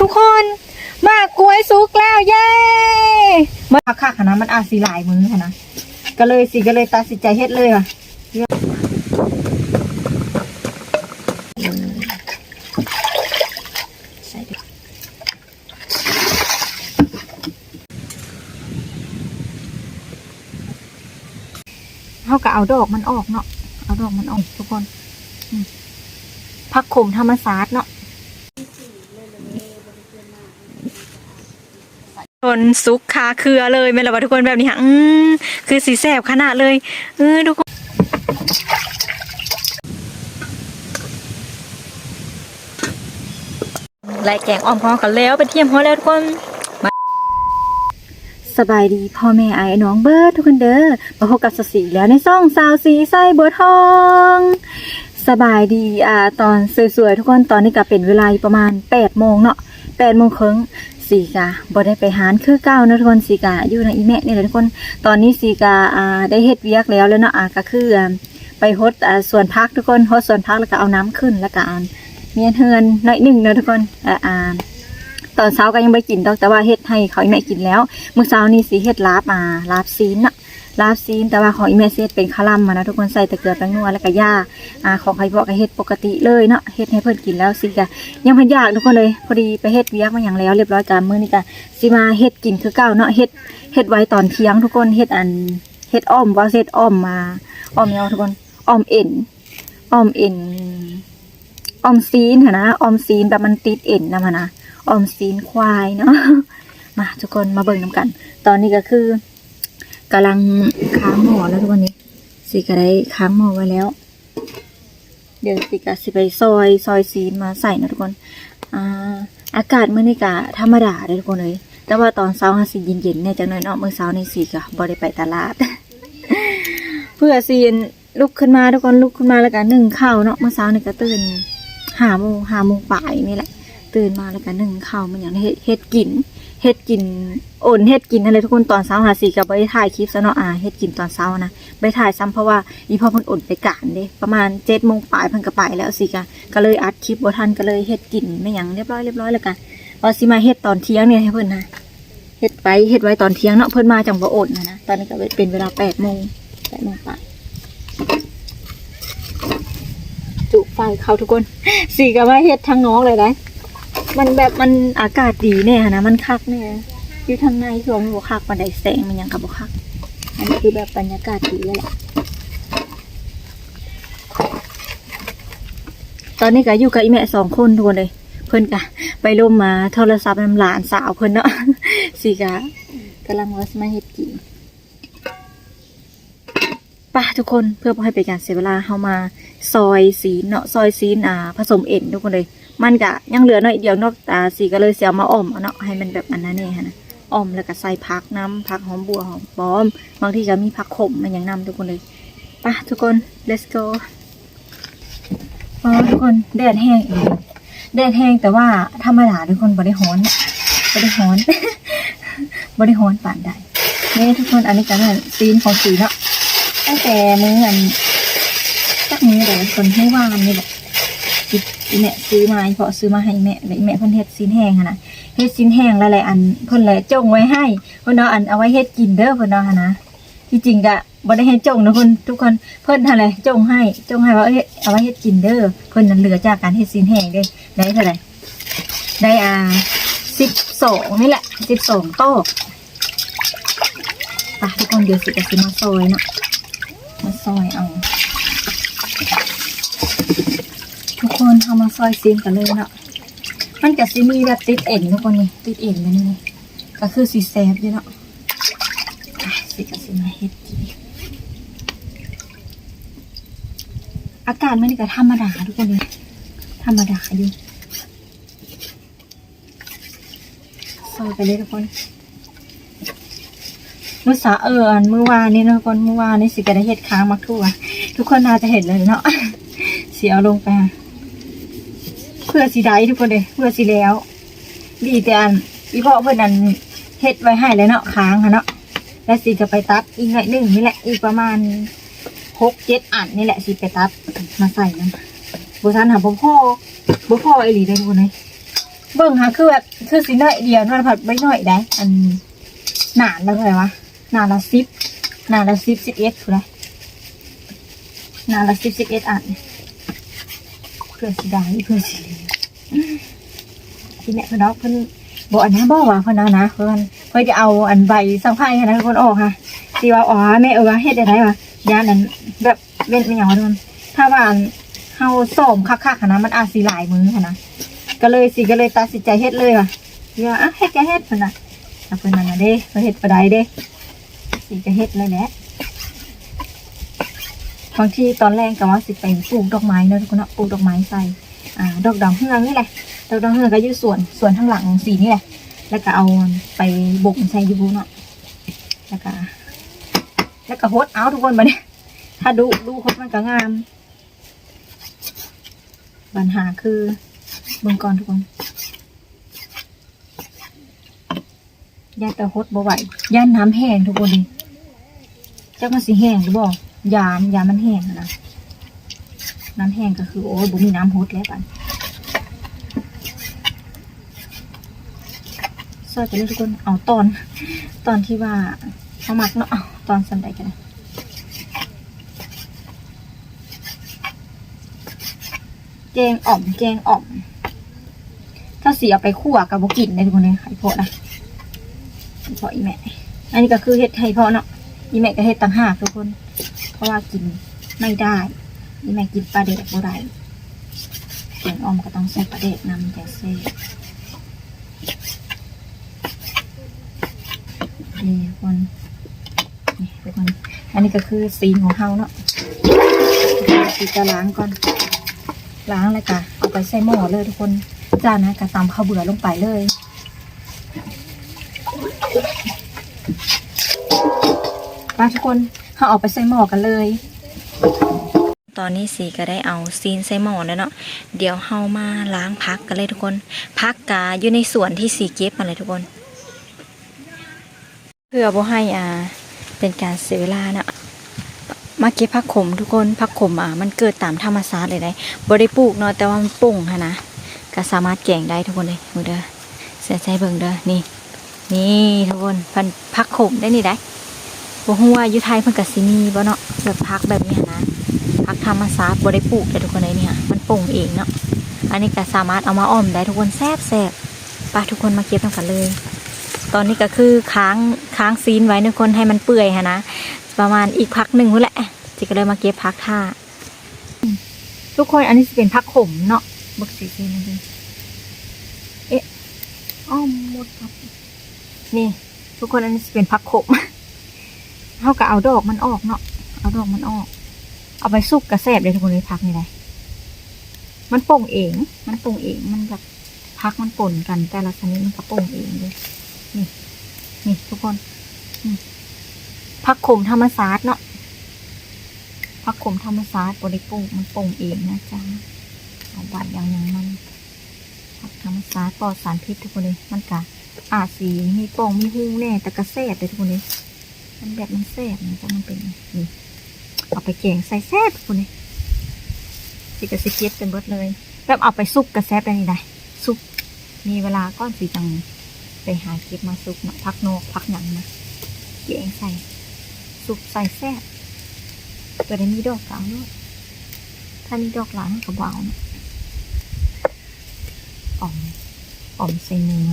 ทุกคนมากกล้วยสุกแล้วเย้มาคักๆนะมันอาสีหลายมือค่ะนะก็เลยสิก็เลยตัดสินใจเฮ็ดเลยว่ะเขาก็เอาดอกมันออกเนาะเอาดอกมันออกทุกคนอืมผักขมธรรมศาสตร์เนาะ คนซุกคาเครือเลยไม่นละว่าทุกคนแบบนี้ฮะอืมคือสีแสบขนาดเลยเออทุกคนไล่แกงอ้อมพอกันแล้วไปเที่ยมพอแล้วทุกคนสบายดีพ่อแม่ไอ้น้องเบิร์ดทุกคนเด้อมาพบกับสสีแล้วในซ่องสาวสีไส้บัวทอง สบายดีอ่าตอนสวยๆทุกคนตอนนี้ก็เป็นเวลาประมาณ8ปดโมงเนาะแปดโมงครึ่ง สีกาบ่ได้ไปหารคือเก้านะทุกคนสีกาอยู่ในอีแม่นี่แหละทุกคน ตอนนี้สีกาอ่าได้เฮ็ดเวียกแล้วแล้วเนาะอ่าก็คืออ่าไปฮดอ่าสวนพักทุกคนฮดส่วนพักแล้วก็เอาน้ำขึ้นแล้วก็อ่านเมียนเฮือนหน่อยหนึ่งเนาะทุกคนอ่าอ่าตอนเช้าก็ยังไม่กินดอกแต่ว่าเฮ็ดให้เขาอีแม่กินแล้วมื้อเช้านี้สีเฮ็ดลาบอ่าลาบซีนเนาะ ลาบซีนแต่ว่าของอีแม่สิเฮ็ดเป็นคาลัมมานะทุกคนใส่แต่เกลือแป้งนัวแล้วก็ย่าอ่าของใครบอกก็เฮ็ดปกติเลยเนาะเฮ็ดให้เพิ่อนกินแล้วสิกะยังเพิ่นยากทุกคนเลยพอดีไปเฮ็ดเวียกมาอย่างแล้ว เรียบร้อยกันมื้อนี้ก็สิมาเฮ็ดกินคือเก่าเนาะเฮ็ดเฮ็ดไว้ตอนเที่ยงทุกคนเฮ็ดอันเฮ็ดอ้อมว่าเฮ็ดอ้อมมาอ้อมเนาะทุกคนอ้อมเอ็นอ้อมเอ็นอ้อมซีนนนะอ้อมซีนแบบมันติดเอ็นนำหั่นนะอ้อมซีนควายเนาะมาทุกคนมาเบิ่งนํกัน ตอนนี้ก็คือ กำลังค้างหม้อแล้วทุกคนนี้สิก็ได้ค้างหม้อไว้แล้ว เดี๋ยวสิกะสิไปซอยซอยซีนมาใส่นะทุกคนอ่าอากาศมื้อนี้กะธรรมดาเลยทุกคนเลยแต่ว่าตอนเช้าสิเย็นๆเนี่ยจังหน่อยเนาะมื้อเช้านี่สิกะบ่ได้ไปตลาด เพื่อซีนลุกขึ้นมาทุกคนลุกขึ้นมาแล้วก็นึ่งข้าวเนาะเมื่อเช้านี่ก็ตื่นห้าโมงห้าโมงป่ายนี่แหละ ตื่นมาแล้วก็นึ่งข้าวมันอย่างเฮ็ดเฮ็ดกิน เฮ็ดกินโอนเฮ็ดกินอะไรทุกคนตอนเช้าหาสีกับไปถ่ายคลิปซะเนาะอ่าเฮ็ดกินตอนเช้านะไปถ่ายซ้ำเพราะว่าอีพ่อเพิ่นอ่นไปกานเด้ประมาณเจ็ดโมงปลายเพิ่นก็ไปแล้วสิกะก็เลยอัดคลิปบ่ทันก็เลยเฮ็ดกินไม่หยังเรียบร้อยเรียบร้อยแล้วกันว่าสิมาเฮ็ดตอนเที่ยงเนี่ยให้เพิ่นนะเฮ็ดไว้เฮ็ดไว้ตอนเที่ยงเนาะเพิ่นมาจังบ่อ่นนะนะตอนนี้ก็เป็นเวลาแปดโมงแปดโมงปลายจุไฟเข้าทุกคนสีก็มาเฮ็ดทางน้องเลยนะ มันแบบมันอากาศดีเนี่ยนะมันคักเนี่ยอยู่ทางในคือว่ามันบวคักมันได้แสงมันยังกับบวคัก อันนี้คือแบบบรรยากาศดีเลยแหละตอนนี้ก็อยู่กับอีแม่สองคนทุกคนเลย เพิ่อนกะไปร่มมาโทรศัพท์นำหลานสาวเพิ่อนเนาะสีกะกำลังว่าสมาเฮ็ดกินป่ะทุกคนเพื่อให้เป็นการเสียเวลาเฮามาซอยซีนเนาะซอยซีนอ่า ผสมเอ็นทุกคนเลย มันกะยังเหลือหน่อยเดียวนอกตาสีก็เลยเสียมาอ้อมเอาเนาะให้มันแบบอันนั้นเองนะอ้อมแล้วก็ใส่ผักน้ำผักหอมบัวหอมปอม บางทีก็มีผักขมมันยังนำทุกคนเลยปะทุกคน let's go อ๋อทุกคนแดดแห้งอีกแดดแห้งแต่ว่าธรรมดาทุกคนบริหอนบริหอนบริหอนป่านใดนี่ทุกคนอันนี้ก็เป็นซีนของสีเนาะตั้งแต่มื้ออันจักมื้อเดี๋ยวคนให้ว่านนี่แหละ อีแม่ซื้อมาเพาะซื้อมาให้แม่แล้วอีแม่เพิ่นเฮ็ดซีนแห้งหั่นน่ะเฮ็ดซีนแห้งหลายๆอันเพิ่นเลยจงไว้ให้เพิ่นเอาอันเอาไว้เฮ็ดกินเด้อเพิ่นเอาหั่นะที่จริงก็บ่ได้ให้จงนะเพิ่นทุกคนเพิ่นหั่นแหละจงให้จงให้ว่าเอ้เอาไว้เฮ็ดกินเด้อเพิ่นนั้นเหลือจากการเฮ็ดซีนแห้งเด้ได้เท่าไหร่ได้อ่า12นี่แหละ12โต๊ะไปทุกคนเดี๋ยวสิจะสิมาซอยเนาะมาซอยเอา ทุก คนเอามาซอยซีนกันเลยเนาะมันจะซีมีแบบติดเอ็นทุกคนนี่ติดเอ็นเลยนี่ก็คือสีแซบอยู่เนาะอะสิกับสิมาเฮ็ดอากาศมันก็ธรรมดาทุกคนเลยธรรมดาอยู่ซอยไปเลยทุกคนเมื่อสาเอออันเมื่อวานนี้นะทุกคนเมื่อวานนี้สิก็ได้เฮ็ดค้างมักทั่วทุกคนน่าจะเห็นเลยเนาะเสียเอาลงไปค่ะ เพื่อสีได้ทุกคนเลยเพื่อสีแล้ว ดีแต่อันอีพ่อเพื่อนนั้นเฮ็ดไว้ให้เลยเนาะค้างค่ะเนาะแล้วสีจะไปตัดอีกหน่อยหนึ่งนี่แหละอีกประมาณหกเจ็ดอันนี่แหละสีไปตัดมาใส่นะบุษันหาบ่พ่อบ่พ่อไอหลีได้ทุกคนเลยเบิ่งค่ะคือแบบคือสีน้อยเดียวนั่นผัดไม่น้อยได้ อันหนาแล้วเท่าไหร่วะหนาละสิบหนาละสิบสิบเอ็ดถูกไหมหนาละสิบสิบเอ็ดอันเพื่อสีได้เพื่อสี ที่แม่เพิ่นเอาเพิ่นบอกนะบอกว่าเพิ่นเอานะเพิ่อนเพิ่นจะเอาอันใบสังไพ่นะเพิ่อนออกค่ะที่ว่าอ๋อแม่เออเฮ็ดได้ไหนวะยานนั้นแบบเว้นเป็นอย่างว่าทุกคนถ้าว่าเฮาส้มคักๆหั้นะมันอาจสิหลายมือหั้นะก็เลยสิก็เลยตัดสินใจเฮ็ดเลยว่ะเดี๋ยวอะเฮ็ดก็เฮ็ดเพิ่นน่ะเอาเพิ่นนั่นน่ะเด้เพิ่นเฮ็ดบ่ได้เด้สิก็เฮ็ดเลยแหละบางทีตอนแรกก็ว่าสิไปปลูกดอกไม้เนาะทุกคนนะปลูกดอกไม้ใส่ อ่าดอกดาวเฮืองนี่แหละ ดอกดาวเฮืองก็อยู่ส่วนส่วนข้างหลังสีนี่แหละ แล้วก็เอาไปบ่มใส่ยู่เนาะแล้วก็แล้วก็โฮดเอาทุกคนบัดนี้ถ้าดูดูโฮดมันก็งามปัญหาคือเบิ่งก่อนทุกคนย่านแต่ฮดบ่ไหวย่านน้ำแห้งทุกคนดิจักมันสิแห้งหรือบ่ยานยามันแห้งนะ น้ำแห้งก็คือ โอ้ยบ่มีน้ำฮดแล้วปันซอยไปเลยทุกคนเอาตอน ตอนที่ว่าเขามักเนาะตอนสันใดกันแกงอ่อมแกงอ่อม ถ้าสีเอาไปคั่วกับบกินในทุกคนเลยไข่พดนะไข่พดอีแม่ อันนี้ก็คือเห็ดไข่พดเนาะอีแม่ก็เห็ดต่างหากทุกคน เพราะว่ากินไม่ได้ อีแม่กินปลาเด็กบ่ได้แกงอ่อมก็ต้องใส่ปลาเด็กนำแต่เซ่นี่ทุกคนนี่ทุกคน อันนี้ก็คือซีนของเฮาเนาะสีจะล้างก่อน ล้างเลยค่ะ เอาไปใส่หม้อเลยทุกคน จานนะกระตำข้าวเบื่อลงไปเลยมาทุกคนเขาเอาไปใส่หม้อกันเลย ตอนนี้สีก็ได้เอาซีนใส่หม้อแล้วเนาะเดี๋ยวเฮามาล้างพักกันเลยทุกคนพักกาอยู่ในส่วนที่สีเก็บมาเลยทุกคน เพื่อบ่ให้อ่าเป็นการเสียเวลาเนะมาเก็บผักขมทุกคนผักขมอะมันเกิดตามธรรมชาติเลยได้บ่ได้ปลูกเนาะแต่ว่ามันป่งค่ะนะก็สามารถแกงได้ทุกคนเลยมือเด้อเสียใจเบิ่งเด้อนี่ นี่ทุกคนพันผักขมได้นี่ได้บ่ฮู้ว่าอยู่ไทยเพิ่นก็สิมีบ่เนาะแบบผักแบบนี้นะ รรมชาติบริปลูกเลยทุกคนเลยเนี่ยมันปลูกเองเนาะอันนี้ก็สามารถเอามาอ้อมได้ทุกคนแซ่บแซ่บไปทุกคนมาเก็บทำกันเลย ตอนนี้ก็คือค้างค้างซีนไว้ทุกคนให้มันเปื่อยฮะนะประมาณอีกพักหนึ่งนู่นแหละจิก็เลยมาเก็บพักท่าทุกคนอันนี้จะเป็นผักขมเนาะบักสีสีนั่นเองเอ๊ะอ้อมหมดครับนี่ ทุกคนอันนี้จะเป็นผักขมเท่ากับเอาดอกมันออกเนาะเอาดอกมันออก เอาไปซุปกระแสบเลยทุกคนเลยพักนี่เลยมันป่งเอง มันป่งเอง มันแบบพักมันป่นกัน แต่ละชนิดมันก็ป่งเองเลย นี่ นี่ทุกคนนี่ผักขมธรรมศาสตร์เนาะผักขมธรรมศาสตร์บริปลูกมันป่งเองนะจ๊ะเอาบาดอย่างอย่งมันผักธรรมศาสตร์ปลอดสารพิษทุกคนเลย มันกะอาสีมีป่งมีหูแน่แต่กระแสบเลยทุกคนเลยมันแบบมันแสบนะเพราะมันเป็นนี่ เอาไปแกงใส่แซ่บทุกคนเลยสิกระสิเก็บเป็นเบิดเลยแบบเอาไปซุปกระแซ่บได้นี่ได้ซุปมีเวลาก้อนสีจังไปหาเก็บมาซุปนาะพักนอกพักหนังนะแกงใส่ซุปใส่แซ่บตัวได้มีดอกกลางด้วยถ้ามีดอกหลางก็เบานะอ่อมอ่อมใส่เนื้อ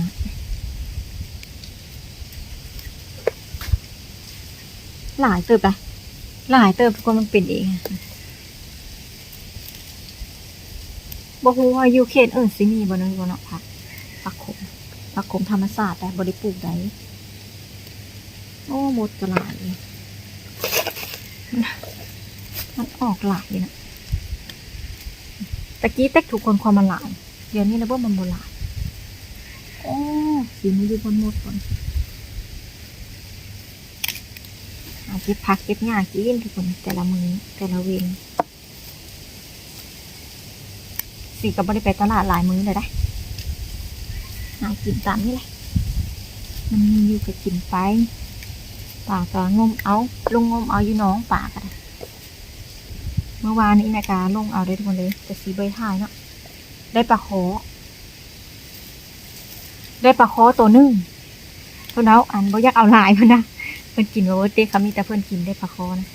หลายเติบไป หลายเติบทุกคนมันเป็นเองอะบอกว่าอยู่เขตเอิญสิมีบ่เนาะบ่เนาะผักผักขมผักขมธรรมศาสตร์แต่บริปลูกได้โอ้หมดกระหลายมันออกหลายเลยนะตะกี้แตกถูกคนความมันหลายเดี๋ยวนี้นะว่ามันโบหลายโอ้สีมันอยู่บนหมดก่อน อาเก็บผักเก็บหญ้ากินทุกคนแต่ละมือแต่ละเวนสีกับบริไปตลาดหลายมื้อเลยได้หากินตามนี่แหละมันมีอยู่ก็กินไปป่าก็งมเอาลงงมเอาอยู่น้องป่ากันเมื่อวานนี้นะกาลงเอาได้ทุกคนเลยแต่สีใบท้ายเนาะได้ปลาโขได้ปลาคอตัวนึงเพิ่นเอาอันบ่อยากเอาหลายเพิ่นนะ พิ่นกินบ่เบิดเด้ค่ะมีแต่เพิ่นกินได้ปลาคอนะ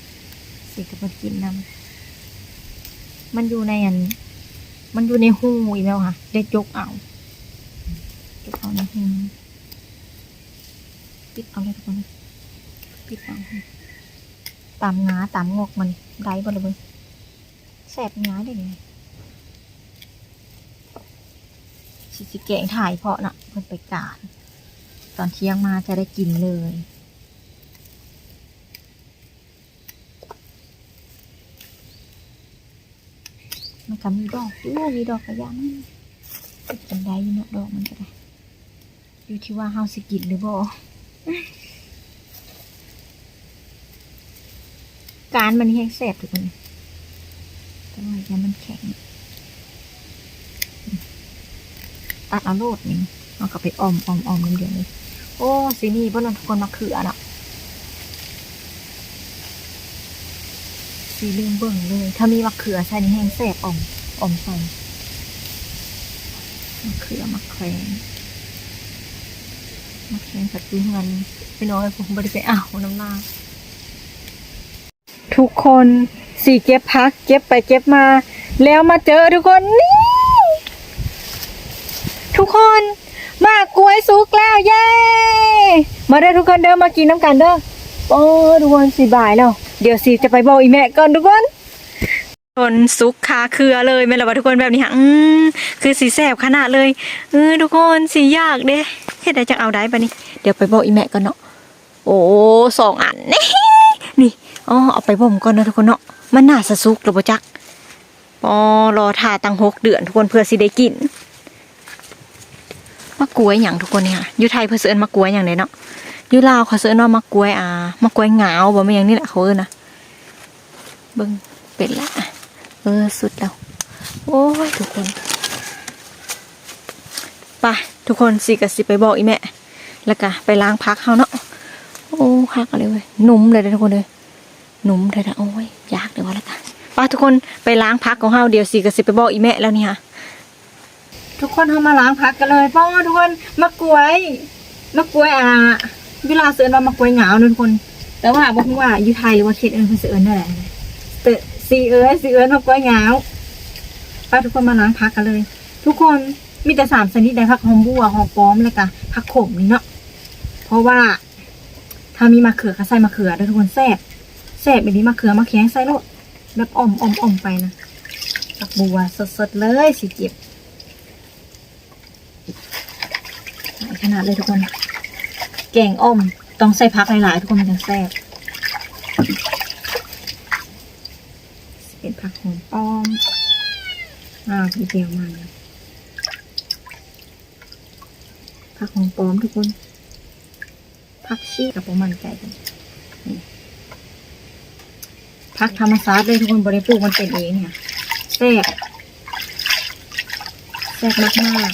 สิก็เพิ่นกินนํมันอยู่ในอัน มันอยู่ในหูอีกแล้วค่ะ ได้จกเอาจกเอาในหูปิดเอาเลยทุกคนปิดเอาตามงาตามงอกมันได้บ่เลยแสบงาได้ไงสิสิแกงถ่ายเพาะน่ะเพิ่นไปกาดตอนเที่ยงมาจะได้กินเลย ก็มีดอกอยู่มีดอกกระยำติดกันได้อยู่เนาะดอกมันก็ได้ อยู่ที่ว่าเฮาสิกินหรือบ่การมันแห้งแสบทุกคนแต่ว่าอย่ามันแข็ง ตัดเอาโลดนี่เอากลับไปออมออมออมน้ำเดียวเลย โอ้สีนี่เพื่อนทุกคนมาเขือน่ะีลืมเบิ่งเลย ถ้ามีมะเขือใส่นี่แห้งแสบออมออมใส่มะเขือมะแขวนมะแขวนกับจีเงินพี่น้อยผมบริไปอ้าวน้ำลาทุกคนสี่เก็บพัก เก็บไปเก็บมา แล้วมาเจอทุกคนนี่ทุกคนมากกล้วยสุกแล้วเย้มาเด้อทุกคนเด้อมากินน้ำกันเด้อโอ้ทุกคนสีบ่ายแล้ว เดี๋ยวสีจะไปบอกอีแม่ก่อนทุกคนคนซุกคาเครือเลยไม่ละว่าทุกคนแบบนี้ฮะอืมคือสีแสบขนาดเลยเออทุกคนสียากเด้เฮ็ดได้จังเอาได้ปะนี่เดี๋ยวไปบอกอีแม่ก่อนเนาะโอ้สองอันนี่นี่อ๋อเอาไปบ่มก่อนนะทุกคนเนาะมันน่าสะซุกหรือบ่จักปอรอทาตั้งหกเดือนทุกคนเพื่อสิได้กินมะกล้วยอย่างทุกคนเนี่ยอยู่ไทยเพื่อเสิร์นมะกล้วยอย่างไรเนาะ อยู่ลาวเขาเสิร์นว่ามะกล้วยอ่ามะกล้วยเหงาบ่ไม่อย่างนี้แหละเขาเอิ้นะเบิ่งเป็นละเออสุดแล้ว โอ้ยทุกคนไปทุกคนสิกับสิไปบอกอีแม่ แล้วก็ไปล้างพักเขาเนาะโอ้คักอะไรเว้ยหนุ่มเลยทุกคนเลยหนุ่มเลยนะโอ้ยยากเลยวะแล้วกันไปทุกคนไปล้างพักของเฮาเดี๋ยวสิกับสิไปบอกอีแม่แล้วนี่ค่ะทุกคนเขามาล้างพักกันเลยเพราะว่าทุกคนมะกล้วยมะกล้วยอะ เวลาเสือนว่ามะกวยเหงาทุกคน แต่ว่าบอกว่ายูไทยหรือว่าเขตเอิญเพิ่นสิเอิญได้แหละแต่สีเอิญสีเอิญมะกวยเหงาไปทุกคนมาล้างพักกันเลย ทุกคนมีแต่สามชนิดได้พักหอมบัวหอมป้อมแล้วก็พักขมนี่เนาะเพราะว่า ถ้ามีมะเขือก็ใส่มะเขือด้อทุกคนแซ่บแซ่บแบบนี้มะเขือมะแข็งใส่โลดแบบอ่อมอ่อมอ่อมไปนะผักบัวสดๆเลยสิเจ็บขนาดเลยทุกคน แกงอ้อม ต้องใส่พักหลายๆ ทุกคนมันจะแซ่บเป็นผักหอมป้อมอ่าพี่เดียวมาผักหอมป้อมทุกคนผักชีกับประมันไก่กันผักธรรมชาติเลยทุกคนบริปลูกมันเป็นเองเนี่ยแซ่บแซ่บมาก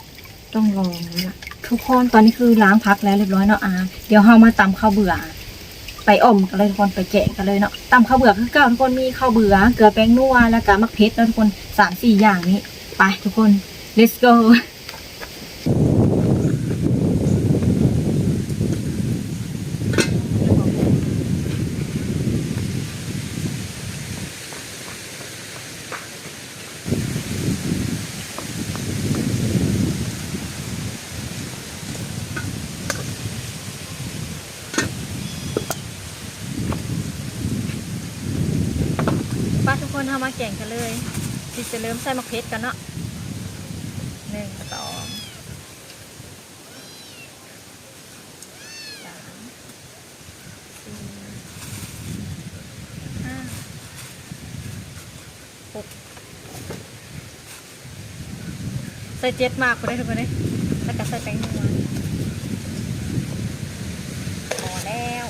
ๆ ต้องลองแล้วล่ะ ทุกคนตอนนี้คือล้างพักแล้วเรียบร้อยเนาะอาเดี๋ยวเฮามาตำข้าวเบื่อ ไปอมกันเลยทุกคนไปแกะกันเลยเนาะตำข้าวเบื่อคือเก่าทุกคนมีข้าวเบื่อเกลือแป้งนัวแล้วก็มะเขือเทศแล้วทุกคนสามสี่อย่างนี้ไปทุกคน let's go ามาแก่งกันเลยสิจะเริ่มใส่มะเขือกันเนาะหนึ่งสองสามสี่ห้าหกใส่เจ็ดมากก็ได้ทุกคนเลยแล้วก็ใส่แป้งนัวพอแล้ว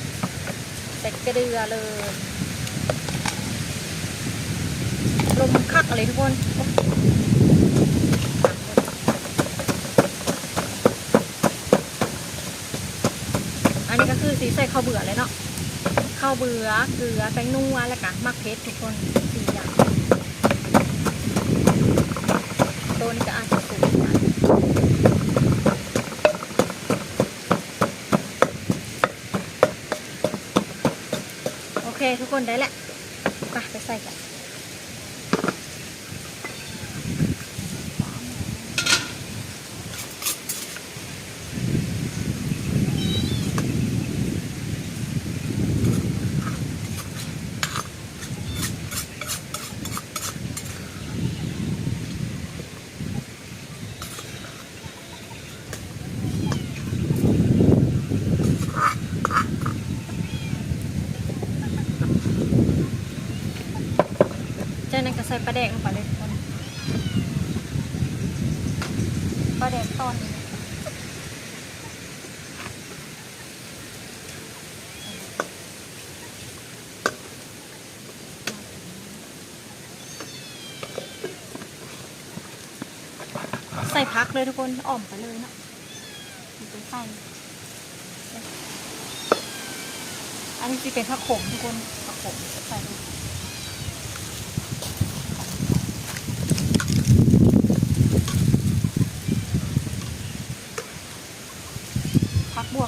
ใส่กระเดือเลย ลมคักอะไรทุกคนอันนี้ก็คือสีใส่ข้าวเบื่อเลยเนาะข้าวเบื่อเกลือแป้งนัวและวก็มักเพชรทุกคนสี่อย่างตัวนี้ก็อาจจะสูงโอเคทุกคนได้แหละไปไปใส่กัน ใส่ปลาแดกลงไปเลยคนปลาแดกตอนนี้ใส่พักเลยทุกคนอ่อมไปเลยเนาะมันเป็นไส้อันนี้จะเป็นผักขมทุกคนผักขมใส่ลง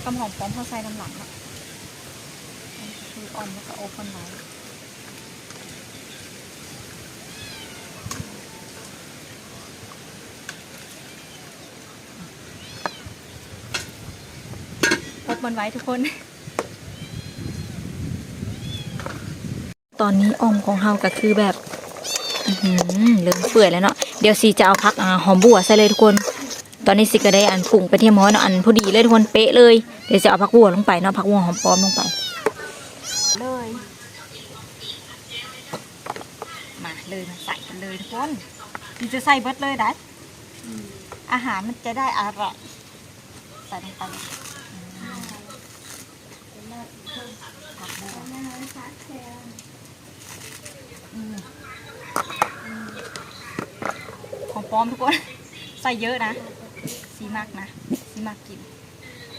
พักบัวกำหอมป้อมเขาใส่น้ำหลังอะคืออ่อมแล้วก็โอคอนไว้พบมันไว้ทุกคน ตอนนี้ออมของเฮาก็คือแบบอื้อหือเริ่มเปื่อยแล้วเนาะ เดี๋ยวสีจะเอาพักอหอมบัวใส่เลยทุกคน ตอนนี้สิก็ได้อันปรุงไปเทียมฮ้อนเนาะอันพอดีเลยทุกคนเป๊ะเลย เดี๋ยวจะเอาผักบัวลงไปเนาะผักบัวหอมปลอมลงไป เลยมาเลยมาใส่กันเลยทุกคนมันจะใส่เบิดเลยได้อาหารมันจะได้อร่อยใส่ลงไปผักบัวอืมอืมของปลอมทุกคน ใส่เยอะนะสีมากนะสีมากกิน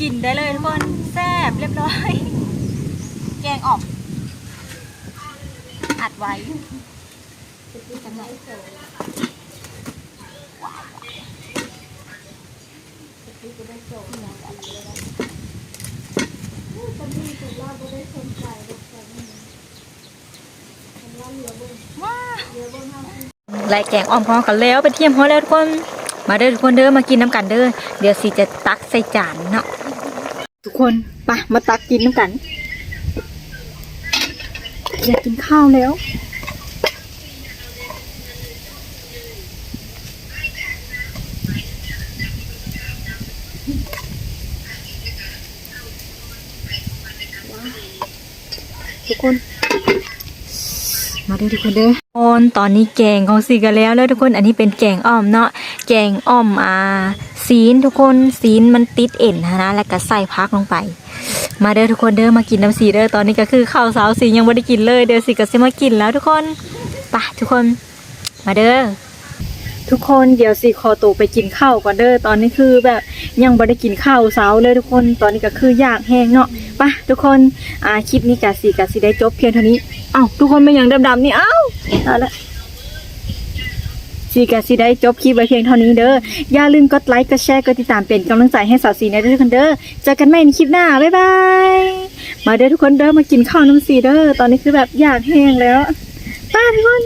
กินได้เลยทุกคนแซ่บเรียบร้อย แกงออมอัดไว้จำหน่ายว้าวไล่แกงอ่อมของเรากันแล้วไปเทียมพอแล้วทุกคน มาเด้อทุกคนเด้อมากินน้ำกันเด้อเดี๋ยวสิจะตักใส่จานเนาะ ทุกคนปะมาตักกินน้ำกัน อยากกินข้าวแล้ว ทุกคน มาเด้อทุกคนเด้อตอนตอนนี้แกงของสีกันแล้วแล้วทุกคนอันนี้เป็นแกงอ้อมเนาะแกงอ้อมอ่าซีนทุกคนซีนมันติดเอ็นนะแล้วก็ใส่พักลงไป มาเด้อทุกคนเด้อมากินน้ำสีเด้อตอนนี้ก็คือข้าวสาวสียังไม่ได้กินเลยเดี๋ยวสีก็จะมากินแล้วทุกคนไปทุกคนมาเด้อ ทุกคนเดี๋ยวสีขอตัวไปกินข้าวก่อนเด้อตอนนี้คือแบบยังไม่ได้กินข้าวเช้าเลยทุกคนตอนนี้ก็คืออยากแห้งเนาะไปทุกคนอ่าคลิปนี้กะสีกะสีได้จบเพียงเท่านี้เอ้าทุกคนไม่ยังดำๆนี่เอ้าเอาละสีกาสีได้จบคลิปไว้เพียงเท่านี้เด้ออย่าลืมกดไลค์กดแชร์กดติดตามเป็นกำลังใจให้สาวสีในด้วยทุกคนเด้อเจอกันใหม่ในคลิปหน้าบ๊ายบายมาเด้อทุกคนเด้อมากินข้าวน้ำสีเด้อตอนนี้คือแบบอยากแห้งแล้วป้าทุกคน